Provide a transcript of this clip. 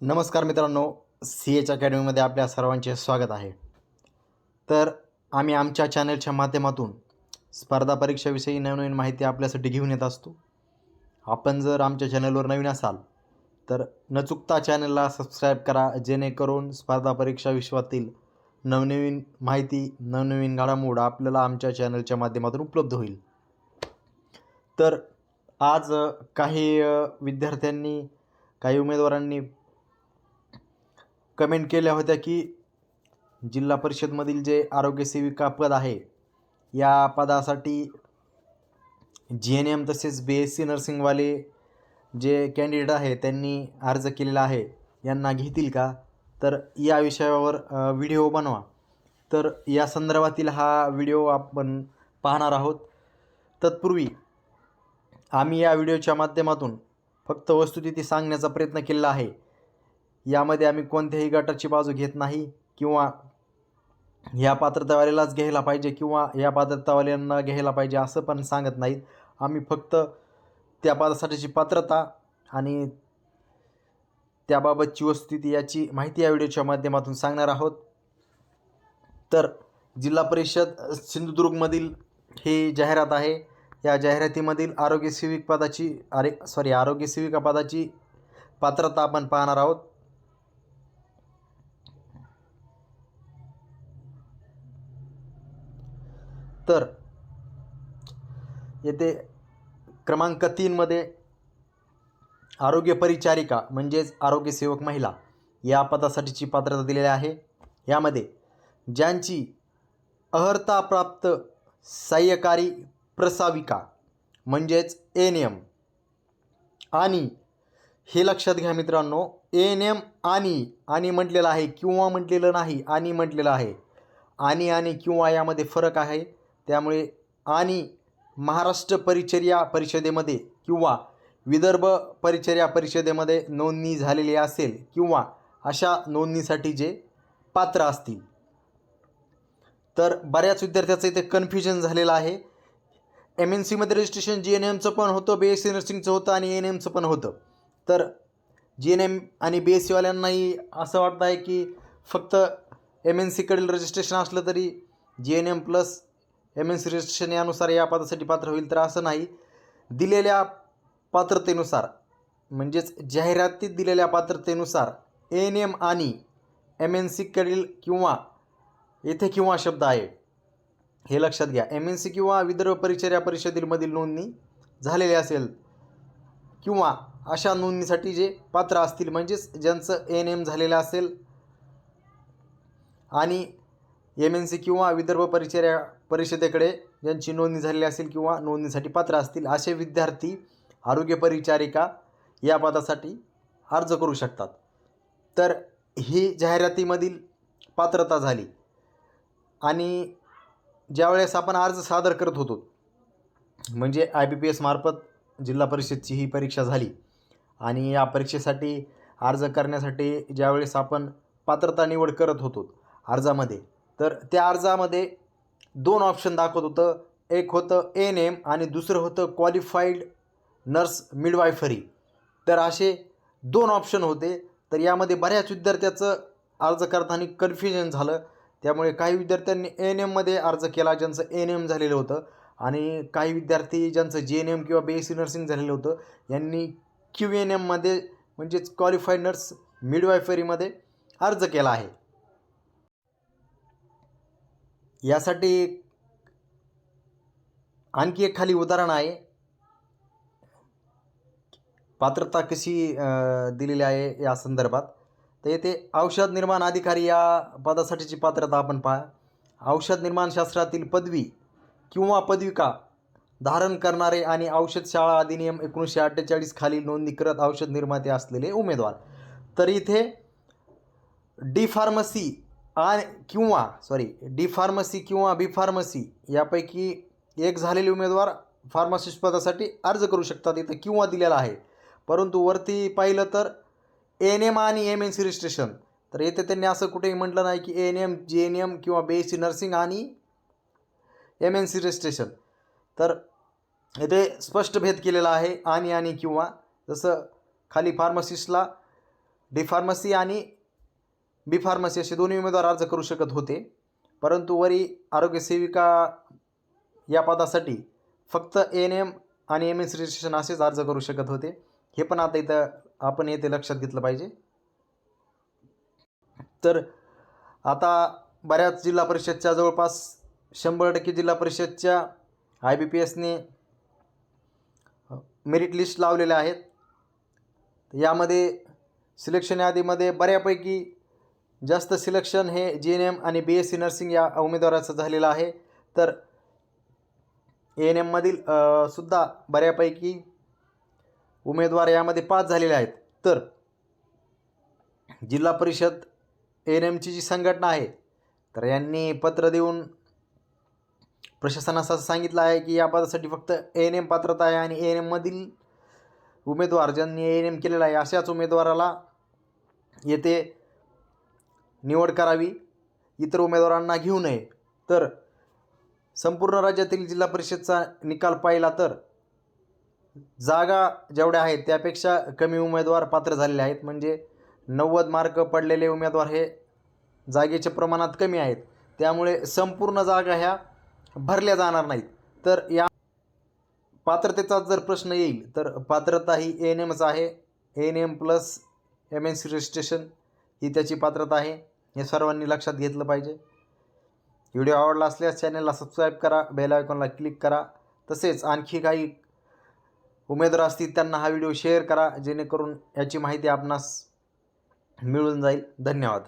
नमस्कार मित्रांनो C H अकॅडमीमध्ये आपल्या सर्वांचे स्वागत आहे. तर आम्ही आमच्या चॅनलच्या माध्यमातून स्पर्धा परीक्षाविषयी नवनवीन माहिती आपल्यासाठी घेऊन येत असतो. आपण जर आमच्या चॅनलवर नवीन असाल तर न चुकता चॅनलला सबस्क्राईब करा जेणेकरून स्पर्धा परीक्षा विश्वातील नवनवीन माहिती नवनवीन घडामोड आपल्याला आमच्या चॅनलच्या माध्यमातून उपलब्ध होईल. तर आज काही विद्यार्थ्यांनी काही उमेदवारांनी कमेंट केल्या होत्या की जिल्हा परिषदमधील जे आरोग्यसेविका पद आहे या पदासाठी जी एन एम तसेच बी एस सी नर्सिंगवाले जे कॅन्डिडेट आहे त्यांनी अर्ज केलेला आहे. यांना घेतील का? तर या विषयावर व्हिडिओ बनवा. तर या संदर्भातील हा व्हिडिओ आपण पाहणार आहोत. तत्पूर्वी आम्ही या व्हिडिओच्या माध्यमातून फक्त वस्तुस्थिती सांगण्याचा प्रयत्न केलेला आहे. यामध्ये आम्ही कोणत्याही गटाची बाजू घेत नाही किंवा या पात्रतावाल्यालाच घ्यायला पाहिजे किंवा या पात्रतावाल्यांना घ्यायला पाहिजे असं पण सांगत नाहीत. आम्ही फक्त त्या पदासाठीची पात्रता आणि त्याबाबतची वस्तुस्थिती याची माहिती या व्हिडिओच्या माध्यमातून सांगणार आहोत. तर जिल्हा परिषद सिंधुदुर्गमधील ही जाहिरात आहे. या जाहिरातीमधील आरोग्य सेविक पदाची अरे सॉरी आरोग्य सेविका पदाची पात्रता आपण पाहणार आहोत. तर येथे क्रमांक तीनमध्ये आरोग्य परिचारिका म्हणजेच आरोग्यसेवक महिला या पदासाठीची पात्रता दिलेली आहे. यामध्ये ज्यांची अर्हताप्राप्त सहाय्यकारी प्रसाविका म्हणजेच एन एम आणि हे लक्षात घ्या मित्रांनो एन एम आणि आणि म्हटलेलं आहे किंवा म्हटलेलं नाही आणि म्हटलेलं आहे आणि आणि किंवा यामध्ये फरक आहे. त्यामुळे आणि महाराष्ट्र परिचर्या परिषदेमध्ये किंवा विदर्भ परिचर्या परिषदेमध्ये नोंदणी झालेली असेल किंवा अशा नोंदणीसाठी जे पात्र असतील. तर बऱ्याच विद्यार्थ्याचं इथे कन्फ्युजन झालेलं आहे. एम एन सीमध्ये रजिस्ट्रेशन जी एन एमचं पण होतं बी एस सी नर्सिंगचं होतं आणि एन एमचं पण होतं. तर जी एन एम आणि बी एस सीवाल्यांनाही असं वाटतं आहे की फक्त एम एन सीकडील रजिस्ट्रेशन असलं तरी G N M plus M N C registration यानुसार या पदासाठी पात्र होईल तर असं नाही. दिलेल्या पात्रतेनुसार म्हणजेच जाहिरातीत दिलेल्या पात्रतेनुसार एन एम आणि एम एन सीकडील किंवा येथे किंवा शब्द आहे. हे लक्षात घ्या. एम एन सी किंवा विदर्भ परिचर्या परिषदेमधील नोंदणी झालेली असेल किंवा अशा नोंदणीसाठी जे पात्र असतील म्हणजेच ज्यांचं एन एम झालेलं असेल आणि एम एन सी किंवा विदर्भ परिचर्या परिषदेकडे ज्यांची नोंदणी झालेली असेल किंवा नोंदणीसाठी पात्र असतील असे विद्यार्थी आरोग्य परिचारिका या पदासाठी अर्ज करू शकतात. तर ही जाहिरातीमधील पात्रता झाली. आणि ज्यावेळेस आपण अर्ज सादर करत होतो म्हणजे आय बी पी एसमार्फत जिल्हा परिषदची ही परीक्षा झाली. आणि या परीक्षेसाठी अर्ज करण्यासाठी ज्यावेळेस आपण पात्रता निवड करत होतो अर्जामध्ये तर त्या अर्जामध्ये दोन ऑप्शन दाखवत होतं. एक होतं एन एम आणि दुसरं होतं क्वालिफाईड नर्स मिडवायफरी तर असे दोन ऑप्शन होते. तर यामध्ये बऱ्याच विद्यार्थ्याचं अर्ज करताना कन्फ्युजन झालं. त्यामुळे काही विद्यार्थ्यांनी एन एममध्ये अर्ज केला ज्यांचं एन एम झालेलं होतं. आणि काही विद्यार्थी ज्यांचं जे एन एम किंवा बी एस सी नर्सिंग झालेलं होतं यांनी क्यू एन एममध्ये म्हणजेच क्वालिफाईड नर्स मिडवायफरीमध्ये अर्ज केला आहे. यासाठी आणखी एक खाली उदाहरण आहे. पात्रता कशी दिलेली आहे या संदर्भात? तर येथे औषध निर्माण अधिकारी या पदासाठीची पात्रता आपण पहा. औषध निर्माण शास्त्रातील पदवी किंवा पदविका धारण करणारे आणि औषध शाळा अधिनियम एकोणीसशे अठ्ठेचाळीस खाली नोंदणी करत औषध निर्माते असलेले उमेदवार. तर इथे डी फार्मसी आणि किंवा सॉरी डी फार्मसी किंवा बी फार्मसी यापैकी एक झालेले उमेदवार फार्मासिस्ट पदासाठी अर्ज करू शकतात इथं किंवा दिलेला आहे. परंतु वरती पाहिलं तर एन एम आणि एम एन सी रजिस्ट्रेशन तर येथे त्यांनी असं कुठेही म्हटलं नाही की एन एम जे एन एम किंवा बी एस सी नर्सिंग आणि एम एन सी रजिस्ट्रेशन तर येथे स्पष्ट भेद केलेला आहे आणि आणि किंवा. जसं खाली फार्मसिस्टला डी फार्मसी आणि बी फार्मसी असे दोन्ही उमेदवार अर्ज करू शकत होते. परंतु वरी आरोग्यसेविका या पदासाठी फक्त एन एम आणि एम एस रजिस्ट्रेशन असेच अर्ज करू शकत होते. हे पण आता इथं आपण येथे लक्षात घेतलं पाहिजे. तर आता बऱ्याच जिल्हा परिषदच्या जवळपास शंभर टक्के जिल्हा परिषदच्या आय बी पी एसने मेरिट लिस्ट लावलेल्या आहेत. यामध्ये सिलेक्शन यादीमध्ये बऱ्यापैकी जास्त सिलेक्शन हे जी एन एम आणि बी एस सी नर्सिंग या उमेदवाराचं झालेलं आहे. तर ए एन एममधील सुद्धा बऱ्यापैकी उमेदवार यामध्ये पास झालेले आहेत. तर जिल्हा परिषद ए एन एमची जी संघटना आहे तर यांनी पत्र देऊन प्रशासनास असं सांगितलं आहे की या पदासाठी फक्त ए एन एम पात्रता आहे आणि ए एन एममधील उमेदवार ज्यांनी ए एन एम केलेला आहे अशाच उमेदवाराला येथे निवड करावी इतर उमेदवारांना घेऊ नये. तर संपूर्ण राज्यातील जिल्हा परिषदचा निकाल पाहिला तर जागा जेवढ्या आहेत त्यापेक्षा कमी उमेदवार पात्र झालेले आहेत. म्हणजे नव्वद मार्क पडलेले उमेदवार हे जागेच्या प्रमाणात कमी आहेत. त्यामुळे संपूर्ण जागा ह्या भरल्या जाणार नाहीत. तर या पात्रतेचा जर प्रश्न येईल तर पात्रता ही एन एमच आहे. N M plus M N C registration ही त्याची पात्रता आहे. हे सर्वांनी लक्षात घेतलं पाहिजे. व्हिडिओ आवडला असल्यास चॅनलला सबस्क्राईब करा बेल आयकॉनला क्लिक करा. तसेच आणखी काही उमेदवार असतील त्यांना हा व्हिडिओ शेअर करा जेणेकरून याची माहिती आपणास मिळून जाईल. धन्यवाद.